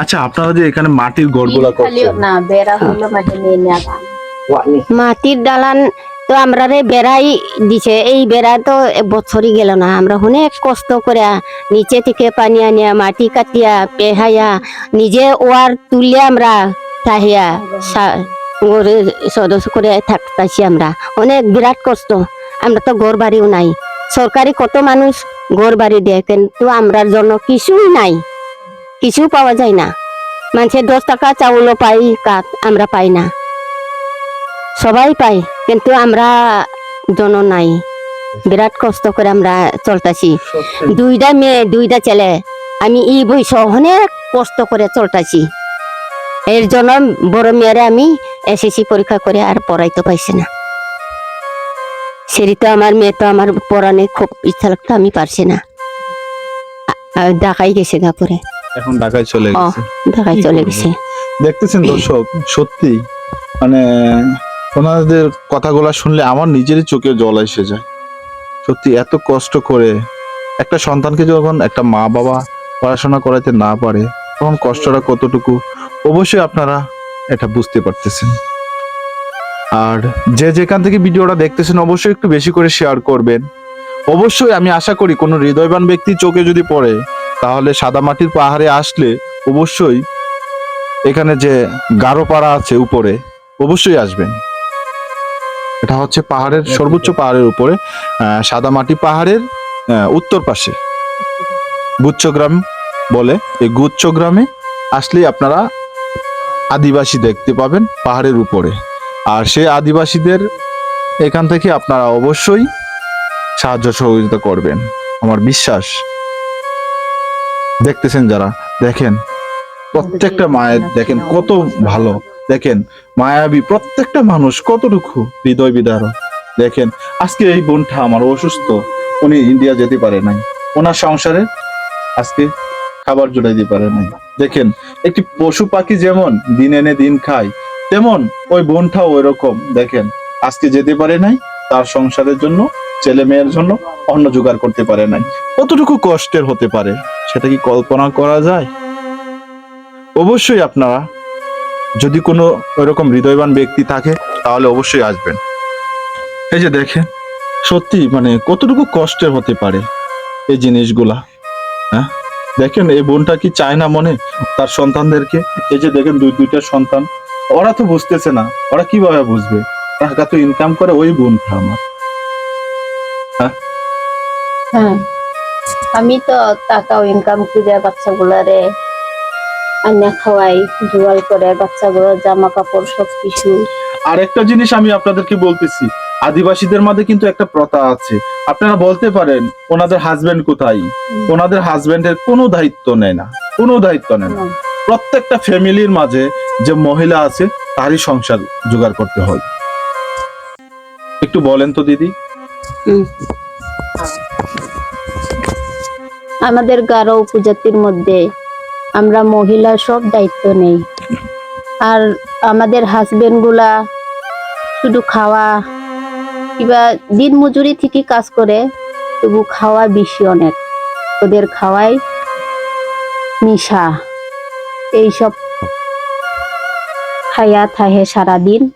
আচ্ছা আপনারা যে এখানে মাটির গড়গুলা করছেন। না বেড়া হলো মাঝে নিয়ে নেওয়া। মাটির দালান তো আমরা রে বেড়াই দিছে এই বেড়া তো বছরই গেল না। আমরা অনেক কষ্ট করে নিচে থেকে পানি আনিয়া মাটি কাটিয়া পেহাইয়া নিজে ওয়ার তুলে আমরা তাহিয়া সদস্য করে থাকতাছি আমরা। অনেক বিরাট কষ্ট। আমরা তো ঘর বাড়িও নাই। সরকারি কত মানুষ ঘর বাড়ি দেয় কিন্তু আমরার জন্য কিছুই নাই। কিছু পাওয়া যায় না। মানুষের দশ টাকা চাউলও পাই কাক আমরা পাই না। সবাই পাই কিন্তু আমরা জন নাই। বিরাট কষ্ট করে আমরা চলতাছি। দুইটা মেয়ে দুইটা ছেলে আমি এই বয়স অনেক কষ্ট করে চলতাছি। এর জন্য বড় মেয়েরে আমি এসএসসি পরীক্ষা করে আর পড়াইতে পাইছি না। সেটি তো আমার মেয়ে তো আমার পড়ানে খুব ইচ্ছা লাগতো আমি পারছি না। ঢাকাই গেছে গা পরে। এখন ঢাকায় চলে গেছে। ঢাকায় চলে গেছে। দেখতেছেন দর্শক সত্যি মানে ওনাদের কথাগুলো শুনলে আমার নিজেরই চোখে জল এসে যায়। সত্যি এত কষ্ট করে একটা সন্তানকে যখন একটা মা বাবা পড়াশোনা করাতে না পারে তখন কষ্টটা কতটুকু? অবশ্যই আপনারা এটা বুঝতে পারতেছেন। আর যে যেখান থেকে ভিডিওটা দেখতেছেন অবশ্যই একটু বেশি করে শেয়ার করবেন। অবশ্যই আমি আশা করি কোনো হৃদয়বান ব্যক্তি চোখে যদি পড়ে তাহলে সাদামাটির পাহাড়ে আসলে অবশ্যই এখানে যে গারোপাড়া আছে উপরে অবশ্যই আসবেন। এটা হচ্ছে পাহাড়ের সর্বোচ্চ পাহাড়ের উপরে সাদামাটি পাহাড়ের উত্তর পাশে। গুচ্ছগ্রাম বলে এই গুচ্ছগ্রামে আসলেই আপনারা আদিবাসী দেখতে পাবেন পাহাড়ের উপরে। আর সে আদিবাসীদের এখান থেকে আপনারা অবশ্যই সাহায্য সহযোগিতা করবেন। আমার বিশ্বাস দেখতেছেন যারা, দেখেন, প্রত্যেকটা মায়ের, দেখেন কত ভালো, দেখেন, মায়াবী প্রত্যেকটা মানুষ কতটুকু হৃদয় বিদারক। দেখেন, আজকে এই বোনটা আমার অসুস্থ, উনি ইন্ডিয়া যেতে পারে নাই। ওনার সংসারে আজকে খাবার জোটাই দিতে পারে নাই। দেখেন, একটি পশু পাখি যেমন দিন এনে দিন খায়, তেমন ওই বোনটাও ওই রকম দেখেন, আজকে যেতে পারে নাই তার সংসারের জন্য, ছেলে মেয়ের জন্য অন্ন জোগাড় করতে পারে নাই। কতটুকু কষ্টের হতে পারে, সেটা কি কল্পনা করা যায়? অবশ্যই আপনারা, যদি কোনো ওইরকম হৃদয়বান ব্যক্তি থাকে, তাহলে অবশ্যই আসবেন। এই যে দেখেন, সত্যি মানে কতটুকু কষ্টের হতে পারে এই জিনিসগুলা হ্যাঁ? দেখেন, এই বোনটা কি চায় না মনে? তার সন্তানদেরকে, এই যে দেখেন দুই দুইটা সন্তান, ওরা তো বুঝতেছে না, ওরা কীভাবে বুঝবে? টাকা তো ইনকাম করে ওই বোনটা আমার। হ্যাঁ? আমি তো টাকাও ইনকাম করে বাচ্চাগুলারে আন্না খাওয়াই জোয়াল করে জামা কাপড় সব কিছু। আর একটা জিনিস আমি আপনাদেরকে বলতেছি আদিবাসীদের মধ্যে কিন্তু একটা প্রথা আছে। আপনারা বলতে পারেন ওনাদের হাজবেন্ড কোথায়? ওনাদের হাজবেন্ডের কোনো দায়িত্ব নেয় না কোনো দায়িত্ব নেয় না। প্রত্যেকটা ফ্যামিলির মাঝে যে মহিলা আছে তারই সংসার জোগাড় করতে হয়। একটু বলেন তো, দিদি। আমাদের গারো উপজাতির মধ্যে আমরা মহিলা সব দায়িত্ব নেই। আর আমাদের হাজবেন্ডগুলা শুধু খাওয়া কিবা দিন মজুরি থেকে কাজ করে, তবু খাওয়া বেশি অনেক। ওদের খাওয়াই নিশা। এইসব খাইয়া থাহে সারাদিন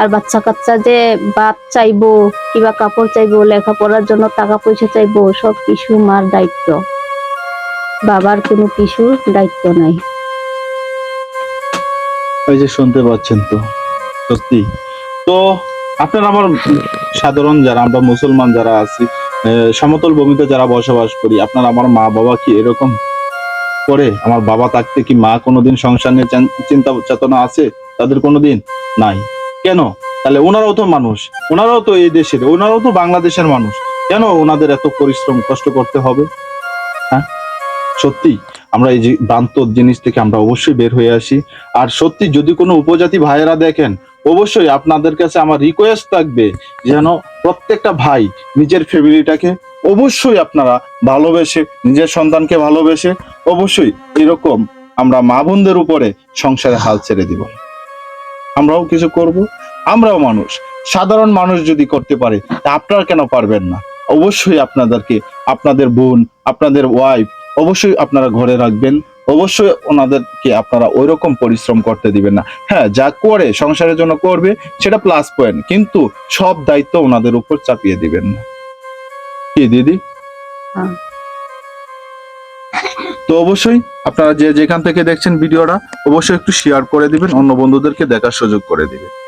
আর বাচ্চা কাচ্চা যে ভাত চাইব কিবা কাপড় চাইব, লেখাপড়ার জন্য টাকা পয়সা চাইব, সব কিছু মার দায়িত্ব। বাবার কোনো কিছু দায়িত্ব নাই। এই যে শুনতে পাচ্ছেন তো, সত্যি। তো আপনারা আমার সাধারণ যারা, আমরা মুসলমান যারা আছি সমতল ভূমিতে যারা বসবাস করি, আপনার আমার মা বাবা কি এরকম করে? আমার বাবা থাকতে কি মা কোনোদিন সংসার নিয়ে চিন্তা, চেতনা আছে? তাদের কোনোদিন নাই। কেন? তাহলে ওনারাও তো মানুষ, ওনারাও তো এই দেশের, ওনারাও তো বাংলাদেশের মানুষ। কেন ওনাদের এত পরিশ্রম, কষ্ট করতে হবে? হ্যাঁ? সত্যি, আমরা এই যে দান্ত জিনিস থেকে আমরা অবশ্যই বের হয়ে আসি। আর সত্যি, যদি কোনো উপজাতি ভাইয়েরা দেখেন, অবশ্যই আপনাদের কাছে আমার রিকোয়েস্ট থাকবে যেন প্রত্যেকটা ভাই নিজের ফ্যামিলিটাকে অবশ্যই আপনারা ভালোবেসে, নিজের সন্তানকে ভালোবেসে অবশ্যই এরকম আমরা মা বোনদের উপরে সংসারে হাল ছেড়ে দিব। আমরাও কিছু করব, আমরাও মানুষ। সাধারণ মানুষ যদি করতে পারে, তা আপনারা কেন পারবেন না? অবশ্যই আপনাদেরকে, আপনাদের বোন, আপনাদের ওয়াইফ অবশ্যই আপনারা ঘরে রাখবেন। অবশ্যই ওনাদেরকে আপনারা ওই রকম পরিশ্রম করতে দিবেন না। হ্যাঁ যা করে সংসারের জন্য করবে, সেটা প্লাস পয়েন্ট কিন্তু সব দায়িত্ব ওনাদের উপর চাপিয়ে দিবেন না। কি, দিদি? হ্যাঁ। তো অবশ্যই আপনারা যে যেখান থেকে দেখছেন ভিডিওটা, অবশ্যই একটু শেয়ার করে দিবেন, অন্য বন্ধুদেরকে দেখার সুযোগ করে দিবেন।